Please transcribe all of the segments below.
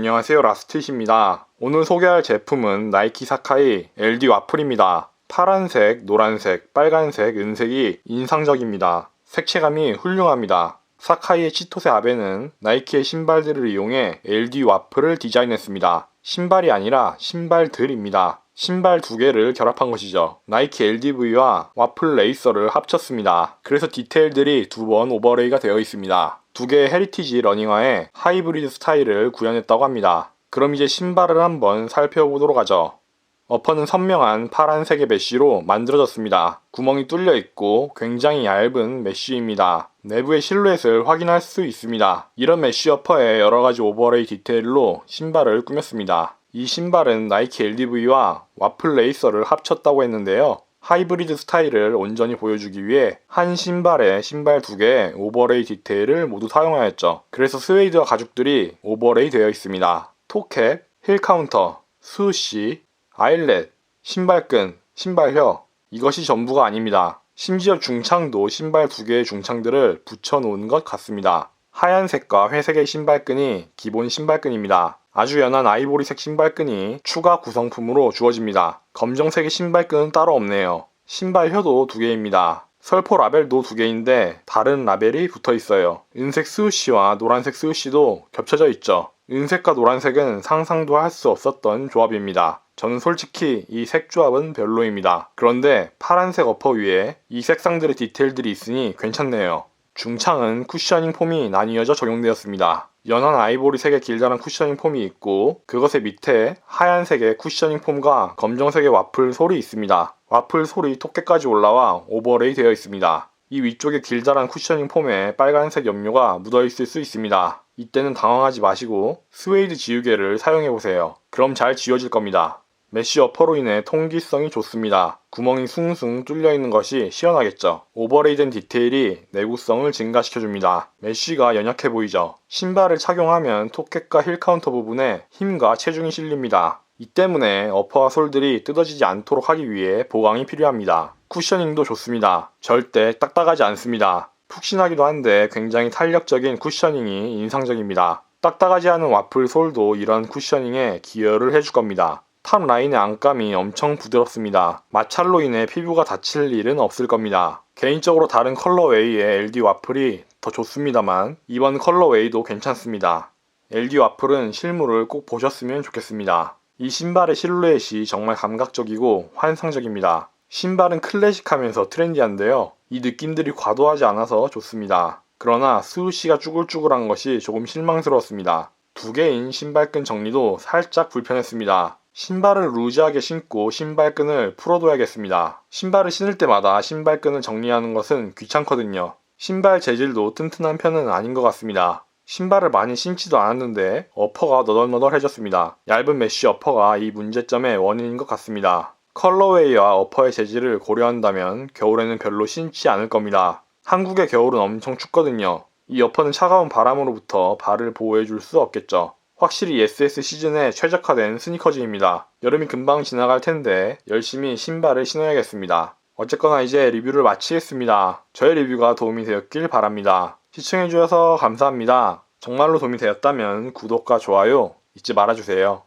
안녕하세요 라스트잇입니다. 오늘 소개할 제품은 나이키 사카이 LD 와플입니다. 파란색, 노란색, 빨간색, 은색이 인상적입니다. 색채감이 훌륭합니다. 사카이의 치토세 아베는 나이키의 신발들을 이용해 LD 와플을 디자인했습니다. 신발이 아니라 신발들입니다. 신발 두 개를 결합한 것이죠. 나이키 LDV와 와플 레이서를 합쳤습니다. 그래서 디테일들이 두 번 오버레이가 되어 있습니다. 두 개의 헤리티지 러닝화에 하이브리드 스타일을 구현했다고 합니다. 그럼 이제 신발을 한번 살펴보도록 하죠. 어퍼는 선명한 파란색의 메쉬로 만들어졌습니다. 구멍이 뚫려 있고 굉장히 얇은 메쉬입니다. 내부의 실루엣을 확인할 수 있습니다. 이런 메쉬 어퍼에 여러가지 오버레이 디테일로 신발을 꾸몄습니다. 이 신발은 나이키 LDV와 와플 레이서를 합쳤다고 했는데요. 하이브리드 스타일을 온전히 보여주기 위해 한 신발에 신발 두 개의 오버레이 디테일을 모두 사용하였죠. 그래서 스웨이드와 가죽들이 오버레이 되어 있습니다. 토캡, 힐 카운터, 수시, 아일렛, 신발끈, 신발혀 이것이 전부가 아닙니다. 심지어 중창도 신발 두 개의 중창들을 붙여놓은 것 같습니다. 하얀색과 회색의 신발끈이 기본 신발끈입니다. 아주 연한 아이보리색 신발끈이 추가 구성품으로 주어집니다. 검정색의 신발끈은 따로 없네요. 신발 혀도 두 개입니다. 설포 라벨도 두 개인데 다른 라벨이 붙어 있어요. 은색 스우시와 노란색 스우시도 겹쳐져 있죠. 은색과 노란색은 상상도 할 수 없었던 조합입니다. 저는 솔직히 이 색 조합은 별로입니다. 그런데 파란색 어퍼 위에 이 색상들의 디테일들이 있으니 괜찮네요. 중창은 쿠셔닝 폼이 나뉘어져 적용되었습니다. 연한 아이보리색의 길다란 쿠셔닝 폼이 있고 그것의 밑에 하얀색의 쿠셔닝 폼과 검정색의 와플 솔이 있습니다. 와플 솔이 토끼까지 올라와 오버레이 되어 있습니다. 이 위쪽에 길다란 쿠셔닝 폼에 빨간색 염료가 묻어 있을 수 있습니다. 이때는 당황하지 마시고 스웨이드 지우개를 사용해 보세요. 그럼 잘 지워질 겁니다. 메쉬 어퍼로 인해 통기성이 좋습니다. 구멍이 숭숭 뚫려 있는 것이 시원하겠죠. 오버레이된 디테일이 내구성을 증가시켜줍니다. 메쉬가 연약해 보이죠. 신발을 착용하면 토켓과 힐 카운터 부분에 힘과 체중이 실립니다. 이 때문에 어퍼와 솔들이 뜯어지지 않도록 하기 위해 보강이 필요합니다. 쿠셔닝도 좋습니다. 절대 딱딱하지 않습니다. 푹신하기도 한데 굉장히 탄력적인 쿠셔닝이 인상적입니다. 딱딱하지 않은 와플 솔도 이런 쿠셔닝에 기여를 해줄 겁니다. 탑 라인의 안감이 엄청 부드럽습니다. 마찰로 인해 피부가 다칠 일은 없을 겁니다. 개인적으로 다른 컬러웨이의 LD 와플이 더 좋습니다만 이번 컬러웨이도 괜찮습니다. LD 와플은 실물을 꼭 보셨으면 좋겠습니다. 이 신발의 실루엣이 정말 감각적이고 환상적입니다. 신발은 클래식하면서 트렌디한데요. 이 느낌들이 과도하지 않아서 좋습니다. 그러나 스우시가 쭈글쭈글한 것이 조금 실망스러웠습니다. 두 개인 신발끈 정리도 살짝 불편했습니다. 신발을 루즈하게 신고 신발끈을 풀어둬야겠습니다. 신발을 신을 때마다 신발끈을 정리하는 것은 귀찮거든요. 신발 재질도 튼튼한 편은 아닌 것 같습니다. 신발을 많이 신지도 않았는데 어퍼가 너덜너덜해졌습니다. 얇은 메쉬 어퍼가 이 문제점의 원인인 것 같습니다. 컬러웨이와 어퍼의 재질을 고려한다면 겨울에는 별로 신지 않을 겁니다. 한국의 겨울은 엄청 춥거든요. 이 어퍼는 차가운 바람으로부터 발을 보호해줄 수 없겠죠. 확실히 SS 시즌에 최적화된 스니커즈입니다. 여름이 금방 지나갈 텐데 열심히 신발을 신어야겠습니다. 어쨌거나 이제 리뷰를 마치겠습니다. 저의 리뷰가 도움이 되었길 바랍니다. 시청해주셔서 감사합니다. 정말로 도움이 되었다면 구독과 좋아요 잊지 말아주세요.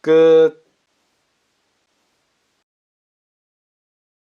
끝.